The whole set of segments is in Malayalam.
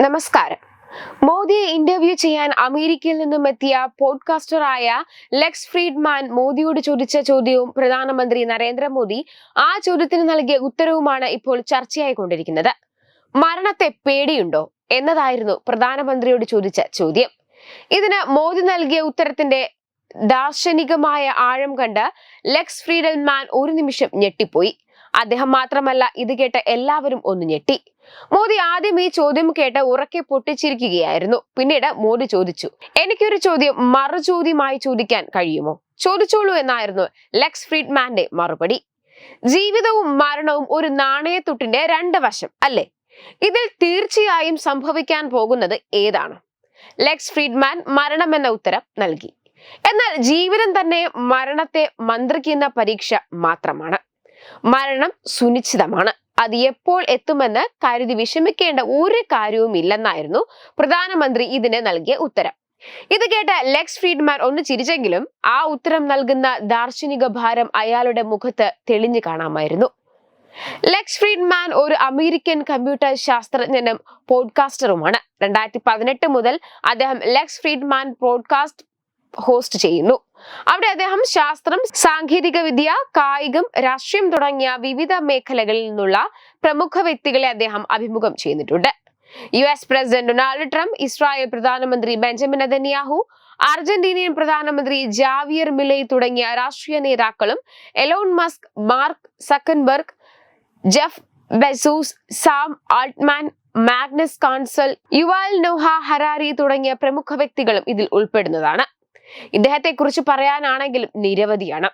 നമസ്കാരം. മോദിയെ ഇന്റർവ്യൂ ചെയ്യാൻ അമേരിക്കയിൽ നിന്നും എത്തിയ പോഡ്കാസ്റ്ററായ ലെക്സ് ഫ്രീഡ്മാൻ മോദിയോട് ചോദിച്ച ചോദ്യവും പ്രധാനമന്ത്രി നരേന്ദ്രമോദി ആ ചോദ്യത്തിന് നൽകിയ ഉത്തരവുമാണ് ഇപ്പോൾ ചർച്ചയായിക്കൊണ്ടിരിക്കുന്നത്. മരണത്തെ പേടിയുണ്ടോ എന്നതായിരുന്നു പ്രധാനമന്ത്രിയോട് ചോദിച്ച ചോദ്യം. ഇതിന് മോദി നൽകിയ ഉത്തരത്തിന്റെ ദാർശനികമായ ആഴം കണ്ട് ലെക്സ് ഫ്രീഡൽമാൻ ഒരു നിമിഷം ഞെട്ടിപ്പോയി. അദ്ദേഹം മാത്രമല്ല ഇത് കേട്ട എല്ലാവരും ഒന്ന് ഞെട്ടി. മോദി ആദ്യം ഈ ചോദ്യം കേട്ട് ഉറക്കെ പൊട്ടിച്ചിരിക്കുകയായിരുന്നു. പിന്നീട് മോദി ചോദിച്ചു എനിക്കൊരു ചോദ്യം മറു ചോദ്യമായി ചോദിക്കാൻ കഴിയുമോ? ചോദിച്ചോളൂ എന്നായിരുന്നു ലെക്സ് ഫ്രീഡ്മാന്റെ മറുപടി. ജീവിതവും മരണവും ഒരു നാണയത്തുട്ടിന്റെ രണ്ട് വശം അല്ലേ? ഇതിൽ തീർച്ചയായും സംഭവിക്കാൻ പോകുന്നത് ഏതാണ്? ലെക്സ് ഫ്രീഡ്മാൻ മരണം എന്ന ഉത്തരം നൽകി. എന്നാൽ ജീവിതം തന്നെ മരണത്തെ മന്ത്രിക്കുന്ന പരീക്ഷ മാത്രമാണ്. മരണം സുനിശ്ചിതമാണ്. അത് എപ്പോൾ എത്തുമെന്ന് കരുതി വിഷമിക്കേണ്ട ഒരു കാര്യവും ഇല്ലെന്നായിരുന്നു പ്രധാനമന്ത്രി ഇതിന് നൽകിയ ഉത്തരം. ഇത് കേട്ട ലെക്സ് ഫ്രീഡ്മാൻ ഒന്ന് ചിരിച്ചെങ്കിലും ആ ഉത്തരം നൽകുന്ന ദാർശനിക ഭാരം അയാളുടെ മുഖത്ത് തെളിഞ്ഞു കാണാമായിരുന്നു. ലെക്സ് ഫ്രീഡ്മാൻ ഒരു അമേരിക്കൻ കമ്പ്യൂട്ടർ ശാസ്ത്രജ്ഞനും പോഡ്കാസ്റ്ററുമാണ്. രണ്ടായിരത്തി പതിനെട്ട് മുതൽ അദ്ദേഹം ലെക്സ് ഫ്രീഡ്മാൻ പോഡ്കാസ്റ്റ് ഹോസ്റ്റ് ചെയ്യുന്നു. അവിടെ അദ്ദേഹം ശാസ്ത്രം സാങ്കേതിക വിദ്യ കായികം രാഷ്ട്രീയം തുടങ്ങിയ വിവിധ മേഖലകളിൽ നിന്നുള്ള പ്രമുഖ വ്യക്തികളെ അദ്ദേഹം അഭിമുഖം ചെയ്തിട്ടുണ്ട് U S president Donald Trump Israel പ്രധാനമന്ത്രി ബെഞ്ചമിൻ അതന്യാഹു അർജന്റീനിയൻ പ്രധാനമന്ത്രി ജാവിയർ മിലേ തുടങ്ങിയ രാഷ്ട്രീയ നേതാക്കളും Elon Musk Mark Zuckerberg Jeff Bezos Sam Altman Magnus Carlsen Yuval Noah Harari തുടങ്ങിയ പ്രമുഖ വ്യക്തികളും ഇതിൽ ഉൾപ്പെടുന്നതാണ്. ഇദ്ദേഹത്തെ കുറിച്ച് പറയാനാണെങ്കിലും നിരവധിയാണ്.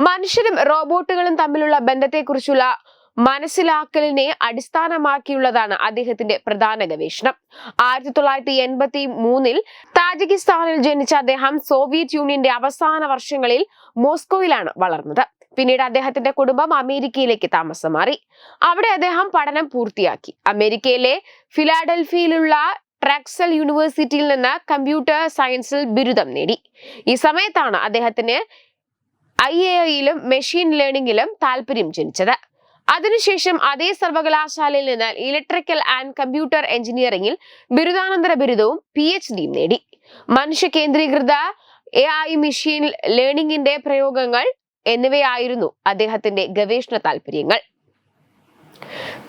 മനുഷ്യരും റോബോട്ടുകളും തമ്മിലുള്ള ബന്ധത്തെക്കുറിച്ചുള്ള മനസ്സിലാക്കലിനെ അടിസ്ഥാനമാക്കിയുള്ളതാണ് അദ്ദേഹത്തിന്റെ പ്രധാന ഗവേഷണം. ആയിരത്തി തൊള്ളായിരത്തി എൺപത്തി മൂന്നിൽ താജിക്കിസ്ഥാനിൽ ജനിച്ച അദ്ദേഹം സോവിയറ്റ് യൂണിയന്റെ അവസാന വർഷങ്ങളിൽ മോസ്കോയിലാണ് വളർന്നത്. പിന്നീട് അദ്ദേഹത്തിന്റെ കുടുംബം അമേരിക്കയിലേക്ക് താമസം മാറി അവിടെ അദ്ദേഹം പഠനം പൂർത്തിയാക്കി. അമേരിക്കയിലെ ഫിലാഡൽഫിയിലുള്ള ട്രാക്സൽ യൂണിവേഴ്സിറ്റിയിൽ നിന്ന് കമ്പ്യൂട്ടർ സയൻസിൽ ബിരുദം നേടി. ഈ സമയത്താണ് അദ്ദേഹത്തിന് ഐ എ ഐയിലും മെഷീൻ ലേണിംഗിലും താല്പര്യം ജനിച്ചത്. അതിനുശേഷം അതേ സർവകലാശാലയിൽ നിന്ന് ഇലക്ട്രിക്കൽ ആൻഡ് കമ്പ്യൂട്ടർ എഞ്ചിനീയറിംഗിൽ ബിരുദാനന്തര ബിരുദവും പി എച്ച് ഡിയും നേടി. മനുഷ്യ കേന്ദ്രീകൃത എ ഐ മെഷീൻ ലേണിംഗിന്റെ പ്രയോഗങ്ങൾ എന്നിവയായിരുന്നു അദ്ദേഹത്തിന്റെ ഗവേഷണ താല്പര്യങ്ങൾ.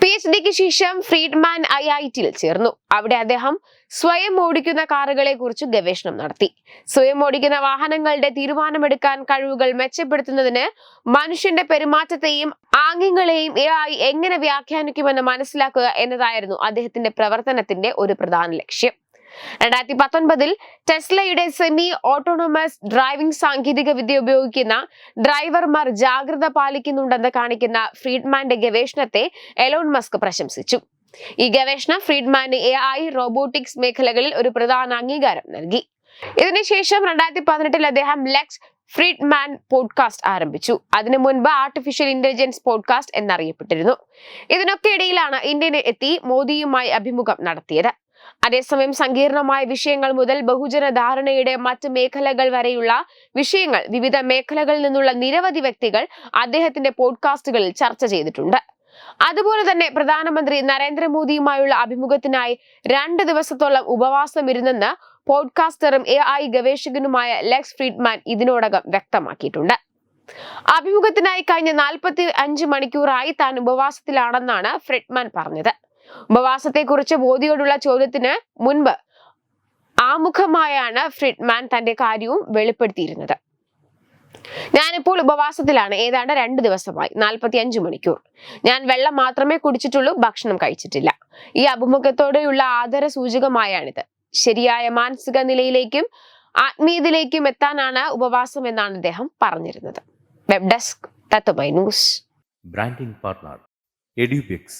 പി എച്ച് ഡിക്ക് ശേഷം ഫ്രീഡ്മാൻ ഐ ഐ ടിയിൽ ചേർന്നു. അവിടെ അദ്ദേഹം സ്വയം ഓടിക്കുന്ന കാറുകളെ കുറിച്ച് ഗവേഷണം നടത്തി. സ്വയം ഓടിക്കുന്ന വാഹനങ്ങളുടെ തീരുമാനമെടുക്കാൻ കഴിവുകൾ മെച്ചപ്പെടുത്തുന്നതിന് മനുഷ്യന്റെ പെരുമാറ്റത്തെയും ആംഗ്യങ്ങളെയും എ ഐ എങ്ങനെ വ്യാഖ്യാനിക്കുമെന്ന് മനസ്സിലാക്കുക എന്നതായിരുന്നു അദ്ദേഹത്തിന്റെ പ്രവർത്തനത്തിന്റെ ഒരു പ്രധാന ലക്ഷ്യം. രണ്ടായിരത്തി പത്തൊൻപതിൽ ടെസ്ലയുടെ സെമി ഓട്ടോണമസ് ഡ്രൈവിംഗ് സാങ്കേതിക വിദ്യ ഉപയോഗിക്കുന്ന ഡ്രൈവർമാർ ജാഗ്രത പാലിക്കുന്നുണ്ടെന്ന് കാണിക്കുന്ന ഫ്രീഡ്മാന്റെ ഗവേഷണത്തെ എലോൺ മസ്ക് പ്രശംസിച്ചു. ഈ ഗവേഷണം ഫ്രീഡ്മാന് എ ഐ റോബോട്ടിക്സ് മേഖലകളിൽ ഒരു പ്രധാന അംഗീകാരം നൽകി. ഇതിനുശേഷം രണ്ടായിരത്തി പതിനെട്ടിൽ അദ്ദേഹം ലെക്സ് ഫ്രീഡ്മാൻ പോഡ്കാസ്റ്റ് ആരംഭിച്ചു. അതിനു മുൻപ് ആർട്ടിഫിഷ്യൽ ഇന്റലിജൻസ് പോഡ്കാസ്റ്റ് എന്നറിയപ്പെട്ടിരുന്നു. ഇതിനൊക്കെ ഇടയിലാണ് ഇന്ത്യനെ എത്തി മോദിയുമായി അഭിമുഖം നടത്തിയത്. അതേസമയം സങ്കീർണമായ വിഷയങ്ങൾ മുതൽ ബഹുജന ധാരണയുടെ മറ്റ് മേഖലകൾ വരെയുള്ള വിഷയങ്ങൾ വിവിധ മേഖലകളിൽ നിന്നുള്ള നിരവധി വ്യക്തികൾ അദ്ദേഹത്തിന്റെ പോഡ്കാസ്റ്റുകളിൽ ചർച്ച ചെയ്തിട്ടുണ്ട്. അതുപോലെ തന്നെ പ്രധാനമന്ത്രി നരേന്ദ്രമോദിയുമായുള്ള അഭിമുഖത്തിനായി രണ്ട് ദിവസത്തോളം ഉപവാസം ഇരുന്നെന്ന് പോഡ്കാസ്റ്ററും എ ഐ ഗവേഷകനുമായ ലെക്സ് ഫ്രീഡ്മാൻ ഇതിനോടകം വ്യക്തമാക്കിയിട്ടുണ്ട്. അഭിമുഖത്തിനായി കഴിഞ്ഞ നാൽപ്പത്തി അഞ്ച് മണിക്കൂറായി താൻ ഉപവാസത്തിലാണെന്നാണ് ഫ്രിഡ്മാൻ പറഞ്ഞത്. ഉപവാസത്തെക്കുറിച്ച് മോദിയോടുള്ള ചോദ്യത്തിന് മുൻപ് ആമുഖമായാണ് ഫ്രിഡ്മാൻ തന്റെ കാര്യവും വെളിപ്പെടുത്തിയിരുന്നത്. ഞാനിപ്പോൾ ഉപവാസത്തിലാണ്. ഏതാണ്ട് രണ്ട് ദിവസമായി. നാൽപ്പത്തി അഞ്ച് മണിക്കൂർ. ഞാൻ വെള്ളം മാത്രമേ കുടിച്ചിട്ടുള്ളൂ ഭക്ഷണം കഴിച്ചിട്ടില്ല. ഈ അഭിമുഖത്തോടെയുള്ള ആദര സൂചകമായാണിത് ശരിയായ മാനസിക നിലയിലേക്കും ആത്മീയതയിലേക്കും എത്താനാണ് ഉപവാസം എന്നാണ് അദ്ദേഹം പറഞ്ഞിരുന്നത്. Web desk Tattvamayi news. Branding partner Edubix.